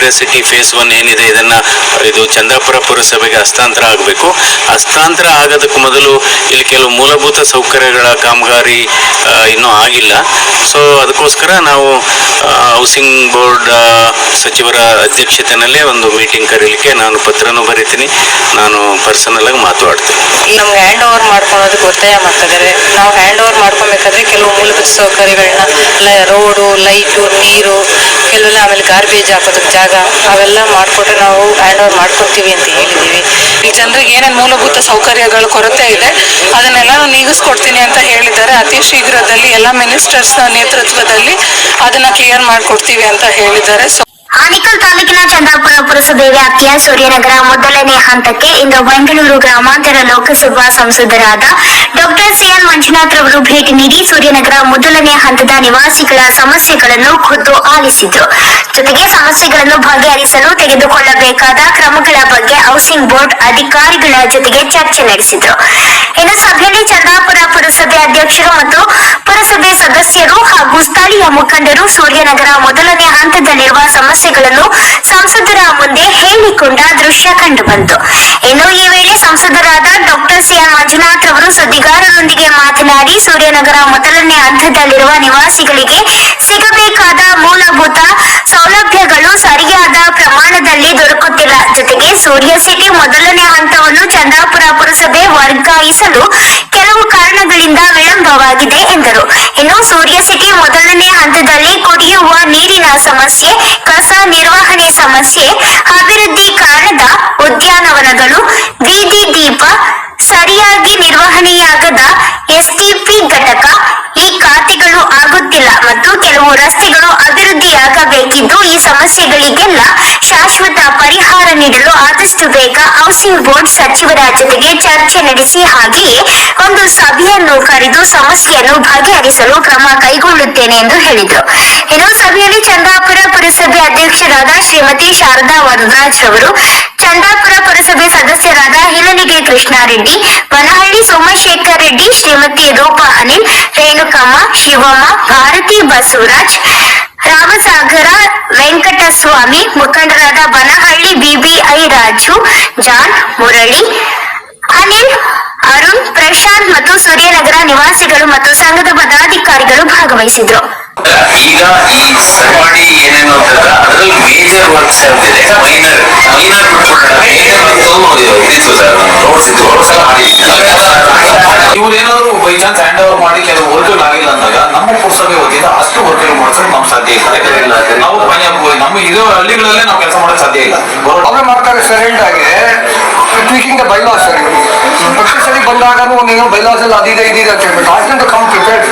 ಸೂರ್ಯ city phase one ಏನಿದೆ ಇದನ್ನ ಇದು ಚಂದಾಪುರ ಪುರಸಭೆಗೆ ಹಸ್ತಾಂತರ ಆಗಬೇಕು. ಹಸ್ತಾಂತರ ಆಗೋದಕ್ಕೆ ಮೊದಲು ಇಲ್ಲಿ ಕೆಲವು ಮೂಲಭೂತ ಸೌಕರ್ಯಗಳ ಕಾಮಗಾರಿ ಇನ್ನೂ ಆಗಿಲ್ಲ. ಸೊ ಅದಕ್ಕೋಸ್ಕರ ನಾವು ಹೌಸಿಂಗ್ ಬೋರ್ಡ್ ಸಚಿವರ ಅಧ್ಯಕ್ಷತೆಯಲ್ಲೇ ಒಂದು ಮೀಟಿಂಗ್ ಕರೀಲಿಕ್ಕೆ ನಾನು ಪತ್ರನೂ ಬರಿತೀನಿ. ನಾನು ಪರ್ಸನಲ್ ಆಗಿ ಮಾತಾಡ್ತೀನಿ ನಮ್ಗೆ ಹ್ಯಾಂಡ್ ಓವರ್ ಮಾಡ್ಕೊಳೋದಕ್ಕೆ ಒತ್ತಾಯ ಮಾಡ್ತಿದ್ದಾರೆ ನಾವು ಹ್ಯಾಂಡ್ ಓವರ್ ಮಾಡ್ಕೊಬೇಕಾದ್ರೆ ಕೆಲವು ಮೂಲಭೂತ ಸೌಕರ್ಯಗಳನ್ನ ರೋಡು ಲೈಟು ನೀರು, ಕೆಲವೆಲ್ಲ ಆಮೇಲೆ ಗಾರ್ಬೇಜ್ ಹಾಕೋದಕ್ಕೆ ಜಾಗ ಅವೆಲ್ಲ ಮಾಡಿಕೊಟ್ರೆ ನಾವು ಹ್ಯಾಂಡ್ ಓವರ್ ಮಾಡ್ಕೊಡ್ತೀವಿ ಅಂತ ಹೇಳಿದೀವಿ. ಈ ಜನರಿಗೆ ಏನೇನು ಮೂಲಭೂತ ಸೌಕರ್ಯಗಳ ಕೊರತೆ ಇದೆ, ಅದನ್ನೆಲ್ಲ ನೀಗಿಸ್ಕೊಡ್ತೀನಿ ಅಂತ ಹೇಳಿದ್ದಾರೆ. ಅತಿ ಶೀಘ್ರದಲ್ಲಿ ಎಲ್ಲ ಮಿನಿಸ್ಟರ್ಸ್ ನೇತೃತ್ವದಲ್ಲಿ ಅದನ್ನ ಕ್ಲಿಯರ್ ಮಾಡ್ಕೊಡ್ತೀವಿ ಅಂತ ಹೇಳಿದ್ದಾರೆ. ಆನೇಕಲ್ ತಾಲೂಕಿನ ಚಂದಾಪುರ ಪುರಸಭೆ ವ್ಯಾಪ್ತಿಯ ಸೂರ್ಯನಗರ ಮೊದಲನೇ ಹಂತಕ್ಕೆ ಇಂದು ಬೆಂಗಳೂರು ಗ್ರಾಮಾಂತರ ಲೋಕಸಭಾ ಸಂಸದರಾದ ಡಾಕ್ಟರ್ ಸಿಎನ್ ಮಂಜುನಾಥ್ ರವರು ಭೇಟಿ ನೀಡಿ ಸೂರ್ಯನಗರ ಮೊದಲನೇ ಹಂತದ ನಿವಾಸಿಗಳ ಸಮಸ್ಯೆಗಳನ್ನು ಖುದ್ದು ಆಲಿಸಿದ್ರು. ಜೊತೆಗೆ ಸಮಸ್ಯೆಗಳನ್ನು ಬಗೆಹರಿಸಲು ತೆಗೆದುಕೊಳ್ಳಬೇಕಾದ ಕ್ರಮಗಳ ಬಗ್ಗೆ ಹೌಸಿಂಗ್ ಬೋರ್ಡ್ ಅಧಿಕಾರಿಗಳ ಜೊತೆಗೆ ಚರ್ಚೆ ನಡೆಸಿದ್ರು. ಇನ್ನು ಸಭೆಯಲ್ಲಿ ಚಂದಾಪುರ ಪುರಸಭೆ ಅಧ್ಯಕ್ಷರು ಮತ್ತು ಪುರಸಭೆ ಸದಸ್ಯರು ಹಾಗೂ ಸ್ಥಳೀಯ ಮುಖಂಡರು ಸೂರ್ಯನಗರ ಮೊದಲನೇ ಹಂತದಲ್ಲಿರುವ ಸಮಸ್ಯೆಗಳನ್ನು ಸಂಸದರ ಮುಂದೆ ಹೇಳಿಕೊಂಡ ದೃಶ್ಯ ಕಂಡುಬಂತು. ಇನ್ನು ಈ ವೇಳೆ ಸಂಸದರಾದ ಡಾಕ್ಟರ್ ಸಿಆರ್ ಮಂಜುನಾಥ್ ಅವರು ಸುದ್ದಿಗಾರರೊಂದಿಗೆ ಮಾತನಾಡಿ, ಸೂರ್ಯನಗರ ಮೊದಲನೇ ಹಂತದಲ್ಲಿರುವ ನಿವಾಸಿಗಳಿಗೆ ಸಿಗಬೇಕಾದ ಮೂಲಭೂತ ಸೌಲಭ್ಯಗಳು ಸರಿಯಾದ ಪ್ರಮಾಣದಲ್ಲಿ ದೊರಕುತ್ತಿಲ್ಲ. ಜೊತೆಗೆ ಸೂರ್ಯ ಸಿಟಿ ಮೊದಲನೇ ಹಂತವನ್ನು ಚಂದಾಪುರ ಪುರಸಭೆ ವರ್ಗಾಯಿಸಲು ಕೆಲವು ಕಾರಣಗಳಿಂದ ವಿಳಂಬವಾಗಿದೆ ಎಂದರು. ಇನ್ನು ಸೂರ್ಯ ಸಿಟಿ ಮೊದಲನೇ ಹಂತದಲ್ಲಿ ಕುಡಿಯುವ ನೀರಿನ ಸಮಸ್ಯೆ, ಕಸ ನಿರ್ವಹಣೆ ಸಮಸ್ಯೆ, ಅಭಿವೃದ್ಧಿ ಕಾರಣದ ಉದ್ಯಾನವನಗಳು, ಬೀದಿ ದೀಪ, ಸರಿಯಾಗಿ ನಿರ್ವಹಣೆಯಾಗದ ಎಸ್ಟಿಪಿ ಘಟಕ, ಈ ಖಾತೆಗಳು ಆಗುತ್ತಿಲ್ಲ ಮತ್ತು ಕೆಲವು ರಸ್ತೆಗಳು ಅಭಿವೃದ್ಧಿಯಾಗಬೇಕಿದ್ದು ಈ ಸಮಸ್ಯೆಗಳಿಗೆಲ್ಲ ಶಾಶ್ವತ ಪರಿಹಾರ ನೀಡಲು ಆದಷ್ಟು ಬೇಗ ಹೌಸಿಂಗ್ ಬೋರ್ಡ್ ಸಚಿವರ ಜೊತೆಗೆ ಚರ್ಚೆ ನಡೆಸಿ ಹಾಗೆಯೇ ಒಂದು ಸಭೆಯನ್ನು ಕರೆದು ಸಮಸ್ಯೆಯನ್ನು ಬಗೆಹರಿಸಲು ಕ್ರಮ ಕೈಗೊಳ್ಳುತ್ತೇನೆ ಎಂದು ಹೇಳಿದರು. ಇನ್ನು ಸಭೆಯಲ್ಲಿ ಚಂದಾಪುರ ಪುರಸಭೆ ಅಧ್ಯಕ್ಷರಾದ ಶ್ರೀಮತಿ ಶಾರದಾ ವರದರಾಜ್ ಅವರು, ಚಂದಾಪುರ ಪುರಸಭೆ ಸದಸ್ಯರಾದ ಹಿಲನಿಗೆ ಕೃಷ್ಣಾರೆಡ್ಡಿ ಬನಹಳ್ಳಿ ಸೋಮಶೇಖರ್ ರೆಡ್ಡಿ, ಶ್ರೀಮತಿ ರೂಪಾ ಅನಿಲ್, ರೇಣುಕಮ್ಮ, ಶಿವಮ್ಮ, ಭಾರತಿ ಬಸವರಾಜ್ ರಾಮಸಾಗರ ವೆಂಕಟಸ್ವಾಮಿ ಮುಖಂಡರಾದ ಬನಹಳ್ಳಿ ಬಿಬಿಐ ರಾಜು ಜಾನ್ ಮುರಳಿ ಅನಿಲ್ ಅರುಣ್ ಪ್ರಶಾಂತ್ ಮತ್ತು ಸೂರ್ಯನಗರ ನಿವಾಸಿಗಳು ಮತ್ತು ಸಂಘದ ಪದಾಧಿಕಾರಿಗಳು ಭಾಗವಹಿಸಿದ್ರು. ಈಗ ಈ ಸರ್ವಾಡಿ ಏನೇನು ಅಂತಂದ್ರೆ ಅದ್ರಲ್ಲಿ ಮೇಜರ್ ವರ್ಕ್ಸ್ ಯಾವ್ದಿದೆ ಮೈನರ್ ಮೈನರ್ ಇವ್ರು ಏನಾದ್ರು ಬೈ ಚಾನ್ಸ್ ಹ್ಯಾಂಡ್ ಓವರ್ ಮಾಡಿ ಕೆಲವು ವರ್ಕ್ಗಳು ಆಗಿಲ್ಲ ಅಂದಾಗ ನಮ್ಮ ಪುರಸಭೆ ವತಿಯಿಂದ ಅಷ್ಟು ವರ್ಕ್ಗಳು ಮಾಡಿಸೋದು ನಮ್ಗೆ ಸಾಧ್ಯ ಇಲ್ಲ. ನಾವು ನಮ್ಮ ಇರೋ ಹಳ್ಳಿಗಳಲ್ಲೇ ನಾವು ಕೆಲಸ ಮಾಡಕ್ ಸಾಧ್ಯ ಇಲ್ಲ. ಪ್ರಾಬ್ಲಮ್ ಮಾಡ್ತಾರೆ ಸರ್ ಹೇಳ್ದಾಗೆ ಟ್ವೀಕಿಂಗ್ ದ ಬೈಲಾಸ್ ಸರ್. ಪ್ರತಿ ಸರಿ ಬಂದಾಗ ನೀವು ಬೈಲಾಸ್ ಎಲ್ಲ ಅದಿದೆ ಇದಿದೆ ಅಂತ ಹೇಳ್ಬಿಟ್ಟು ಆಸ್ ಕಮ್ ಪ್ರಿಪೇರ್ಡ್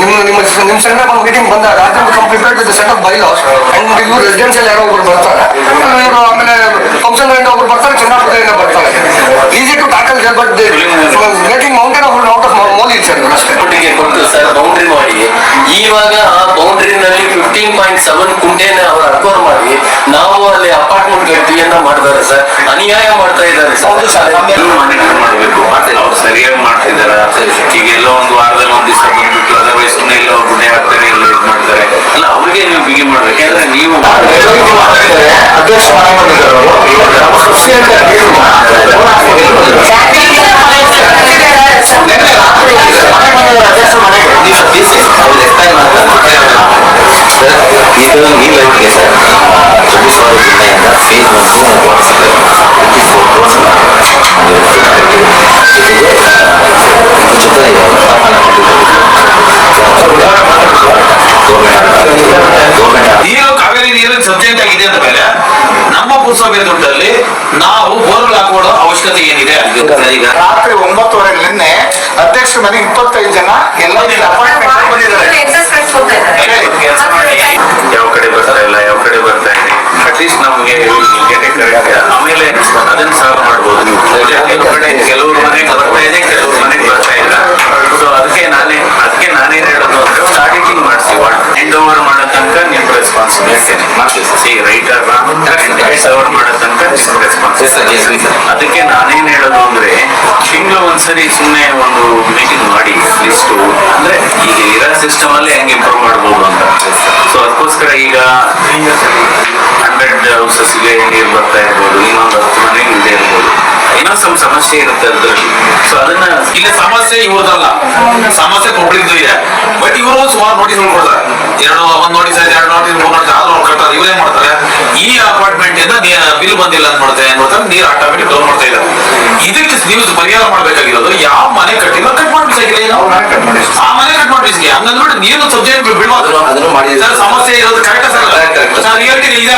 ನಿಮ್ಮ ನಿಮ್ಮ ನಿಮ್ಮ ಸಣ್ಣ ಒಂದು ಮೀಟಿಂಗ್ ಬಂದಾಗ as come prepared with set of bylaws and ಇವ್ರು ರೆಸಿಡೆನ್ಸಿಯಲ್ ಯಾರೋ ಒಬ್ರು ಬರ್ತಾರೆ. ಇವರು ಆಮೇಲೆ ಫಂಕ್ಷನ್ ಕೌನ್ಸಿಲರ್ ಒಬ್ರು ಬರ್ತಾರೆ ಚೆನ್ನಾಗಿ ಬರ್ತಾರೆ. Easy to tackle there but making mountain of out of molehill sir ಅಷ್ಟೇ. ಒಟ್ಟಿಗೆ ಕೊಟ್ಟು ಸರ್ ಬೌಂಡ್ರಿ ಮಾಡಿ. ಇವಾಗ ಆ ಬೌಂಡ್ರಿನಲ್ಲಿ ಫಿಫ್ಟೀನ್ ಪಾಯಿಂಟ್ ಸೆವೆನ್ ಕುಂಟೆನ ಅವರು ಅಕ್ವರ್ ಮಾಡಿ ನಾವು ಅಲ್ಲಿ ಅಪಾರ್ಟ್ಮೆಂಟ್ ಕಟ್ತೀವಿ ಅಂತ ಮಾಡ್ತಾರೆ ಸರ್ ಅನ್ಯಾಯ ಮಾಡ್ತಾ ಇದ್ದಾರೆ ಹೌದು ಸರ್, ಮಾಡ್ತಿದಾರ ಈಗ ಎಲ್ಲೋ ಒಂದು ವಾರದಲ್ಲಿ ಒಂದ್ ದಿವಸ ಬಂದ್ಬಿಟ್ಟು ಅದರ್ವೈಸ್ ಸುಮ್ಮನೆ ಎಲ್ಲ ಗುಣೆ ಹಾಕ್ತಾರೆ ಎಲ್ಲ ಇದು ಮಾಡ್ತಾರೆ. ಅಲ್ಲ ಅವ್ರಿಗೆ ನೀವು ಬಿಗಿ ಮಾಡ್ಬೇಕು. ಯಾಕಂದ್ರೆ ನೀವು ಅಧ್ಯಕ್ಷ ಪುರಸಭೆ ದುಡ್ಡಲ್ಲಿ ನಾವು ಬೋರ್ವೆಲ್ ಹಾಕೊಳ್ಳೋ ಅವಶ್ಯಕತೆ ಏನಿದೆ? ಈಗ ರಾತ್ರಿ ಒಂಬತ್ತುವರೆ ನಿನ್ನೆ ಅಧ್ಯಕ್ಷ ಮನೆ ಇಪ್ಪತ್ತೈದು ಜನ ಎಲ್ಲ ಅಪಾಯಿಂಟ್ಮೆಂಟ್ ಬಂದಿದ್ದಾರೆ. ಕೆಲಸ ಮಾಡಿ ಯಾವ ಕಡೆ ಬರ್ತಾ ಇಲ್ಲ ಯಾವ ಕಡೆ ಬರ್ತಾ ಇದೆ ಒಂದ್ಸರಿ ಸುಮ್ಮನೆ ಒಂದು ಮೀಟಿಂಗ್ ಮಾಡಿ ಲಿಸ್ಟು ಅಂದ್ರೆ ಈಗ ಇರೋ ಸಿಸ್ಟಮ್ ಅಲ್ಲಿ ಹೆಂಗ್ ಇಂಪ್ರೂವ್ ಮಾಡ್ಬೋದು ಅಂತ. ಸೊ ಅದಕ್ಕೋಸ್ಕರ ಈಗ ಹಂಡ್ರೆಡ್ ಹೌಸಸ್ಗೆ ನೀರು ಬರ್ತಾ ಇರ್ಬೋದು, ಇನ್ನೊಂದು ಹತ್ತು ಮನೆಗೆ ಇಲ್ಲದೆ ಇರ್ಬೋದು ಇನ್ನೊಂದು ಸ್ವಲ್ಪ ಸಮಸ್ಯೆ ಇರುತ್ತೆ ಅದ್ರಲ್ಲಿ. ಸೊ ಅದನ್ನ ಇಲ್ಲಿ ಸಮಸ್ಯೆ ಇವ್ರದಲ್ಲ ಸಮಸ್ಯೆ ಕೊಬ್ಬಳಿದ್ದು ಇದೆ. ಬಟ್ ಇವರು ಸುಮಾರು ನೋಟಿಸ್ ಕೊಡ್ತಾರೆ ಎರಡು, ಒಂದ್ ನೋಟಿಸ್ ಆಯ್ತು, ಎರಡು ನೋಟಿಸ್ ಮೂರ್ ನೋಟಿಸ್ ಆದ್ರೂ ಇವರೇ ಮಾಡ್ತಾರೆ. ಈ ಅಪಾರ್ಟ್ಮೆಂಟ್ ಇಂದ ಬಿಲ್ ಬಂದಿಲ್ಲ ಅಂತ ಮಾಡ್ತಾರೆ ಏನ್ ಮಾಡ್ತಾರೆ? ನೀರು ಆಟೋಮೆಟಿಕ್ ಡೌನ್ ಮಾಡ್ತಾ ಇದ್ದಾರೆ. ಇದಕ್ಕೆ ನೀವು ಪರಿಹಾರ ಮಾಡ್ಬೇಕಾಗಿರೋದು ಯಾವ ಮನೆ ಕಟ್ಟಿಲ್ಲ ಕಟ್ ಮಾಡ್ಬೇಕಾಗಿಲ್ಲ ಆ ಮನೆ ಕಟ್ ಮಾಡ್ಬಿಸಿಗೆ ಹಂಗಂದ್ಬಿಟ್ಟು ನೀರು ಸಬ್ಜೆಕ್ಟ್ ಬಿಡ್ಬಾರ್ದು. ಅದನ್ನು ಮಾಡಿ ಸರ್ ಸಮಸ್ಯೆ ಇರೋದು ಕರೆಕ್ಟ್ ಸರ್. ಸರ್ ರಿಯಾಲಿಟಿ ಇದೆ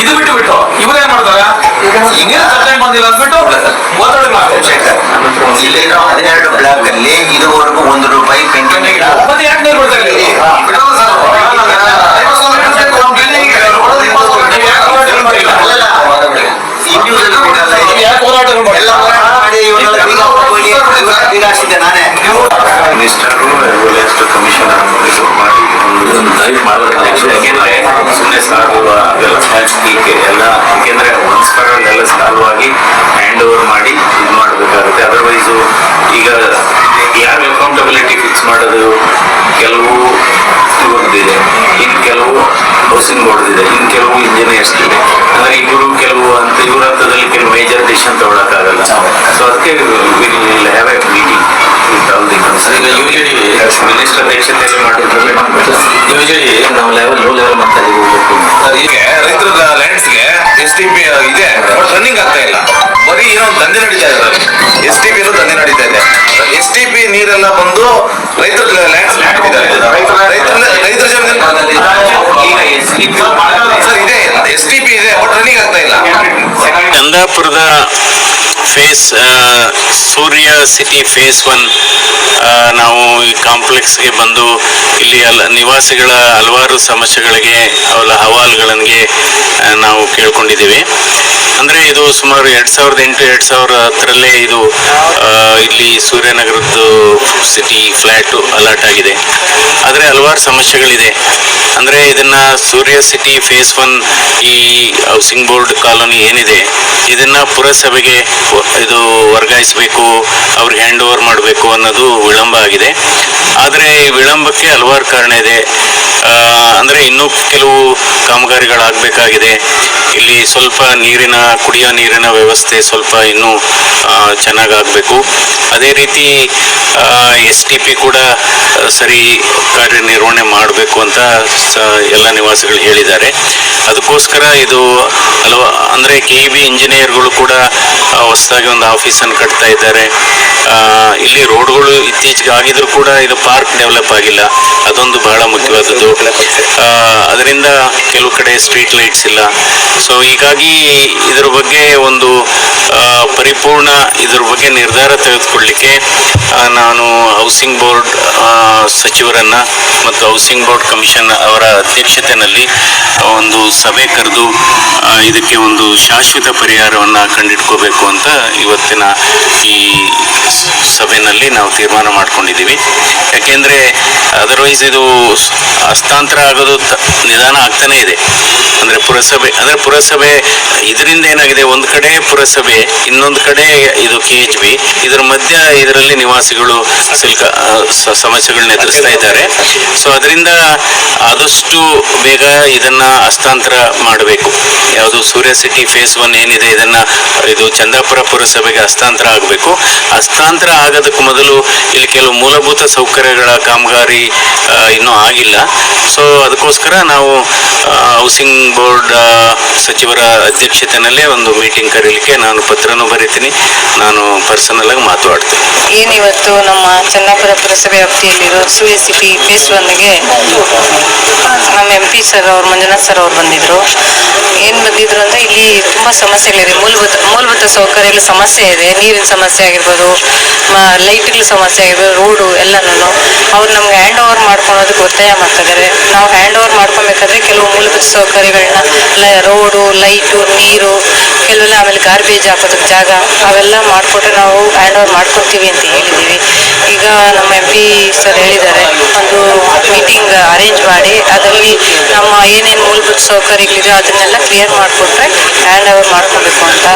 ಇದು ಬಿಟ್ಟು ಬಿಟ್ಟು ಇವ್ರೇನ್ ಮಾಡ್ತಾರೆ. ಹಿಂಗೇನು ಕಂಪ್ಲೇಂಟ್ ಬಂದಿಲ್ಲ ಅಂದ್ಬಿಟ್ಟು ಓದಾಡಲ್ಲ ಇಲ್ಲಿ ಹದಿನೆರಡು ಬ್ಲಾಕ್ ಅಲ್ಲಿ ಇದುವರೆಗೂ ಒಂದು ರೂಪಾಯಿ ಪೆನ್ಷನ್ ಮತ್ತೆ ಯಾಕೆ ನೀರು ಯಾಕೆ ಹೋರಾಟ ಮಾಡಿಲ್ಲ? ಇಂಡಿವಿಜುವಲ್ ಟೀಕೆ ಎಲ್ಲ ಯಾಕೆಂದ್ರೆ ಒನ್ಸ್ ಫಾರ್ ಆಲ್ ಎಲ್ಲ ಸಾಲ್ವ್ ಆಗಿ ಹ್ಯಾಂಡ್ ಓವರ್ ಮಾಡಿ ಇದು ಮಾಡಬೇಕಾಗುತ್ತೆ. ಅದರ್ವೈಸ್ ಈಗ ಯಾರು ಅಕೌಂಟಬಿಲಿಟಿ ಫಿಕ್ಸ್ ಮಾಡೋದು? ಕೆಲವು ಇವ್ರದ್ದಿದೆ ಇನ್ ಕೆಲವು ಹೌಸಿಂಗ್ ಬೋರ್ಡ್ ಇದೆ. ಇನ್ನು ಕೆಲವು ಇಂಜಿನಿಯರ್ಸ್ ಇದೆ. ಅಂದ್ರೆ ಇವರು ಕೆಲವು ಅಂತ ಇವರ ಹಂತದಲ್ಲಿ ಕೆಲವು ಮೇಜರ್ ಡಿಸಿಷನ್ ತಗೊಳಕ್ಕಾಗಲ್ಲ. ಸೊ ಅದಕ್ಕೆ will have a meeting with all the ಈಗ usually ಮಿನಿಸ್ಟರ್ ಅಧ್ಯಕ್ಷತೆಯಲ್ಲಿ ಮಾಡಿದ್ರೆ ಎಸ್ ಟಿ ಪಿ ಇದೆ. ಬಟ್ ರನ್ನಿಂಗ್ ಆಗ್ತಾ ಇಲ್ಲ. ಬರೀ ಏನೋ ಒಂದು ದಂಧೆ ನಡೀತಾ ಇದೆ ಎಸ್ ಟಿ ಪಿ ದಂಧೆ ನಡೀತಾ ಇದೆ. ಎಸ್ ಟಿ ಪಿ ನೀರೆಲ್ಲ ಬಂದು ರೈತರ ಲ್ಯಾಂಡ್ಸ್ ರೈತರ ಜಮೀನಲ್ಲಿ ಈಗ ಎಸ್ ಟಿ ಸರ್ ಇದೆ. ಎಸ್ ಟಿ ಪಿ ಇದೆ ಬಟ್ ರನ್ನಿಂಗ್ ಆಗ್ತಾ ಇಲ್ಲ. ಚಂದಾಪುರದ phase Surya city phase one ನಾವು ಈ ಕಾಂಪ್ಲೆಕ್ಸ್ಗೆ ಬಂದು ಇಲ್ಲಿ ಅಲ್ಲ ನಿವಾಸಿಗಳ ಹಲವಾರು ಸಮಸ್ಯೆಗಳಿಗೆ ಅವರ ಹವಾಲುಗಳಿಗೆ ನಾವು ಕೇಳ್ಕೊಂಡಿದ್ದೀವಿ. ಅಂದರೆ ಇದು ಸುಮಾರು ಎರಡು ಸಾವಿರದ ಎಂಟು, ಎರಡು ಸಾವಿರ ಹತ್ತರಲ್ಲೇ ಇದು ಇಲ್ಲಿ ಸೂರ್ಯನಗರದ್ದು ಸಿಟಿ ಫ್ಲ್ಯಾಟು ಅಲರ್ಟ್ ಆಗಿದೆ. ಆದರೆ ಹಲವಾರು ಸಮಸ್ಯೆಗಳಿದೆ. ಅಂದರೆ ಇದನ್ನ ಸೂರ್ಯ ಸಿಟಿ ಫೇಸ್ ಒನ್ ಈ ಹೌಸಿಂಗ್ ಬೋರ್ಡ್ ಕಾಲೋನಿ ಏನಿದೆ, ಇದನ್ನ ಪುರಸಭೆಗೆ ಇದು ವರ್ಗಾಯಿಸಬೇಕು ಅವ್ರಿಗೆ ಹ್ಯಾಂಡ್ ಓವರ್ ಮಾಡಬೇಕು ಅನ್ನೋದು ವಿಳಂಬ ಆಗಿದೆ. ಆದರೆ ಈ ವಿಳಂಬಕ್ಕೆ ಹಲವಾರು ಕಾರಣ ಇದೆ. ಅಂದ್ರೆ ಇನ್ನೂ ಕೆಲವು ಕಾಮಗಾರಿಗಳಾಗಬೇಕಾಗಿದೆ. ಇಲ್ಲಿ ಸ್ವಲ್ಪ ನೀರಿನ, ಕುಡಿಯೋ ನೀರಿನ ವ್ಯವಸ್ಥೆ ಸ್ವಲ್ಪ ಇನ್ನೂ ಚೆನ್ನಾಗಾಗಬೇಕು. ಅದೇ ರೀತಿ ಎಸ್ ಟಿ ಪಿ ಕೂಡ ಸರಿ ಕಾರ್ಯನಿರ್ವಹಣೆ ಮಾಡಬೇಕು ಅಂತ ಎಲ್ಲ ನಿವಾಸಿಗಳು ಹೇಳಿದ್ದಾರೆ. ಅದಕ್ಕೋಸ್ಕರ ಇದು ಹಲವ, ಅಂದರೆ ಕೆ ಇ ಬಿ ಇಂಜಿನಿಯರ್ಗಳು ಕೂಡ ಹೊಸದಾಗಿ ಒಂದು ಆಫೀಸನ್ನು ಕಟ್ತಾ ಇದ್ದಾರೆ. ಇಲ್ಲಿ ರೋಡ್ಗಳು ಇತ್ತೀಚೆಗೆ ಆಗಿದ್ರು ಕೂಡ ಇದು ಪಾರ್ಕ್ ಡೆವಲಪ್ ಆಗಿಲ್ಲ. ಅದೊಂದು ಬಹಳ ಮುಖ್ಯವಾದದ್ದು. ಅದರಿಂದ ಕೆಲವು ಕಡೆ ಸ್ಟ್ರೀಟ್ ಲೈಟ್ಸ್ ಇಲ್ಲ. ಸೊ ಹೀಗಾಗಿ ಇದ್ರ ಬಗ್ಗೆ ಒಂದು ಪರಿಪೂರ್ಣ ಇದ್ರ ಬಗ್ಗೆ ನಿರ್ಧಾರ ತೆಗೆದುಕೊಳ್ಳಿಕ್ಕೆ ನಾನು ಹೌಸಿಂಗ್ ಬೋರ್ಡ್ ಸಚಿವರನ್ನ ಮತ್ತು ಹೌಸಿಂಗ್ ಬೋರ್ಡ್ ಕಮಿಷನ್ ಅವರ ಅಧ್ಯಕ್ಷತೆಯಲ್ಲಿ ಒಂದು ಸಭೆ ಕರೆದು ಇದಕ್ಕೆ ಒಂದು ಶಾಶ್ವತ ಪರಿಹಾರವನ್ನ ಕಂಡಿಟ್ಕೋಬೇಕು ಅಂತ ಇವತ್ತಿನ ಈ ಸಭೆಯಲ್ಲಿ ನಾವು ತೀರ್ಮಾನ ಮಾಡ್ಕೊಂಡಿದ್ದೀವಿ. ಅದರ್ವೈಸ್ ಇದು ಹಸ್ತಾಂತರ ಆಗೋದು ನಿಧಾನ ಆಗ್ತಾನೆ ಇದೆ. ಅಂದ್ರೆ ಪುರಸಭೆ ಅಂದ್ರೆ ಪುರಸಭೆ ಇದರಿಂದ ಏನಾಗಿದೆ? ಒಂದ್ ಕಡೆ ಪುರಸಭೆ, ಇನ್ನೊಂದು ಕಡೆ ಇದು ಕೆ ಎಚ್ ಬಿ ಇದ್ರ ಮಧ್ಯ ಇದರಲ್ಲಿ ನಿವಾಸಿಗಳು ಸಿಲ್ಕ ಸಮಸ್ಯೆಗಳನ್ನ ಎದುರಿಸ್ತಾ ಇದ್ದಾರೆ. ಸೊ ಅದರಿಂದ ಆದಷ್ಟು ಬೇಗ ಇದನ್ನ ಹಸ್ತಾಂತರ ಮಾಡಬೇಕು. ಯಾವುದು ಸೂರ್ಯ ಸಿಟಿ ಫೇಸ್ ಒನ್ ಏನಿದೆ, ಇದನ್ನ ಇದು ಚಂದಾಪುರ ಪುರಸಭೆಗೆ ಹಸ್ತಾಂತರ ಆಗಬೇಕು. ಹಸ್ತಾಂತರ ಆಗೋದಕ್ಕೆ ಮೊದಲು ಇಲ್ಲಿ ಕೆಲವು ಮೂಲಭೂತ ಸೌಕರ್ಯಗಳ ಕಾಮಗಾರಿ ಇನ್ನೂ ಆಗಿಲ್ಲ. ಸೊ ಅದಕ್ಕೋಸ್ಕರ ನಾವು ಹೌಸಿಂಗ್ ಬೋರ್ಡ್ ಸಚಿವರ ಅಧ್ಯಕ್ಷತೆಯಲ್ಲೇ ಒಂದು ಮೀಟಿಂಗ್ ಕರೀಲಿಕ್ಕೆ ನಾನು ಪತ್ರನೂ ಬರೀತೀನಿ. ನಾನು ಪರ್ಸನಲ್ ಆಗಿ ಮಾತಾಡ್ತೀನಿ ಏನಿವತ್ತು ನಮ್ಮ ಚನ್ನಾಪುರ ಪುರಸಭೆ ವ್ಯಾಪ್ತಿಯಲ್ಲಿರೋ ಸೂರ್ಯ ಸಿಟಿ ಫೇಸ್ ಒನ್ಗೆ ನಮ್ಮ ಎಂ ಪಿ ಸರ್ ಅವರು, ಮಂಜುನಾಥ್ ಸರ್ ಅವ್ರು ಬಂದಿದ್ರು. ಏನು ಬಂದಿದ್ರು ಅಂದರೆ ಇಲ್ಲಿ ತುಂಬ ಸಮಸ್ಯೆಗಳಿದೆ. ಮೂಲಭೂತ ಮೂಲಭೂತ ಸೌಕರ್ಯ ಸಮಸ್ಯೆ ಇದೆ. ನೀರಿನ ಸಮಸ್ಯೆ ಆಗಿರ್ಬೋದು ಲೈಟ್ಗಳ ಸಮಸ್ಯೆ ಆಗಿರ್ಬೋದು ರೋಡು ಎಲ್ಲನೂ ಅವ್ರು ನಮ್ಗೆ ಹ್ಯಾಂಡ್ ಓವರ್ ಮಾಡ್ಕೊಳೋದಕ್ಕೆ ಒತ್ತಾಯ ಮಾಡ್ತಿದ್ದಾರೆ. ನಾವು ಹ್ಯಾಂಡ್ ಓವರ್ ಮಾಡ್ಕೊಬೇಕಾದ್ರೆ ಕೆಲವು ಮೂಲಭೂತ ಸೌಕರ್ಯಗಳನ್ನ ರೋಡು ಲೈಟು ನೀರು, ಕೆಲವೆಲ್ಲ ಆಮೇಲೆ ಗಾರ್ಬೇಜ್ ಹಾಕೋದಕ್ಕೆ ಜಾಗ, ಅವೆಲ್ಲ ಮಾಡಿಕೊಟ್ರೆ ನಾವು ಹ್ಯಾಂಡ್ ಓವರ್ ಮಾಡ್ಕೊತೀವಿ ಅಂತ ಹೇಳಿದ್ದೀವಿ. ಈಗ ನಮ್ಮ ಎಂ ಪಿ ಸರ್ ಹೇಳಿದ್ದಾರೆ, ಒಂದು ಮೀಟಿಂಗ್ ಅರೇಂಜ್ ಮಾಡಿ ಅದರಲ್ಲಿ ನಮ್ಮ ಏನೇನು ಮೂಲಭೂತ ಸೌಕರ್ಯಗಳಿದೆ ಅದನ್ನೆಲ್ಲ ಕ್ಲಿಯರ್ ಮಾಡಿಕೊಟ್ರೆ ಹ್ಯಾಂಡ್ ಓವರ್ ಮಾಡ್ಕೋಬೇಕು ಅಂತ.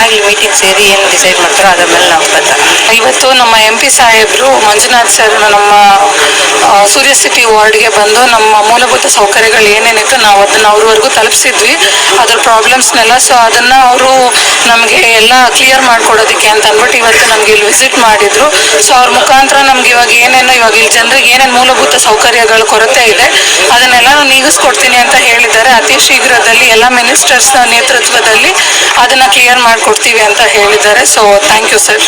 ಆಗಲಿ ಮೀಟಿಂಗ್ ಸೇರಿ ಏನು ಡಿಸೈಡ್ ಮಾಡ್ತಾರೋ ಅದ್ರ ಮೇಲೆ ನಾವು ಬರ್ತಾ ಇವತ್ತು ನಮ್ಮ ಎಂ ಪಿ ಸಾಹೇಬರು ಮಂಜುನಾಥ್ ಸರ್ ನಮ್ಮ ಸೂರ್ಯ ಸಿಟಿ ವಾರ್ಡ್ಗೆ ಬಂದು ನಮ್ಮ ಮೂಲಭೂತ ಸೌಕರ್ಯಗಳು ಏನೇನಿತ್ತು ನಾವು ಅದನ್ನ ಅವ್ರವರೆಗೂ ತಲುಪಿಸಿದ್ವಿ. ಅದ್ರ ಪ್ರಾಬ್ಲಮ್ಸ್ನೆಲ್ಲ ಸೊ ಅದನ್ನ ಅವರು ನಮಗೆ ಎಲ್ಲ ಕ್ಲಿಯರ್ ಮಾಡ್ಕೊಡೋದಕ್ಕೆ ಅಂತ ಅಂದ್ಬಿಟ್ಟು ಇವತ್ತು ನಮಗೆ ಇಲ್ಲಿ ವಿಸಿಟ್ ಮಾಡಿದ್ರು. ಸೊ ಅವ್ರ ಮುಖಾಂತರ ನಮ್ಗೆ ಇವಾಗ ಏನೇನು ಇವಾಗ ಇಲ್ಲಿ ಜನರಿಗೆ ಏನೇನು ಮೂಲಭೂತ ಸೌಕರ್ಯಗಳ ಕೊರತೆ ಇದೆ, ಅದನ್ನೆಲ್ಲ ನೀಗಿಸ್ಕೊಡ್ತೀನಿ ಅಂತ ಹೇಳಿದ್ದಾರೆ. ಅತಿ ಶೀಘ್ರದಲ್ಲಿ ಎಲ್ಲ ಮಿನಿಸ್ಟರ್ಸ್ ನೇತೃತ್ವದಲ್ಲಿ ಅದನ್ನ ಕ್ಲಿಯರ್ ಮಾಡ್ಕೊಡ್ತೀವಿ ಅಂತ ಹೇಳಿದ್ದಾರೆ. So thank you sir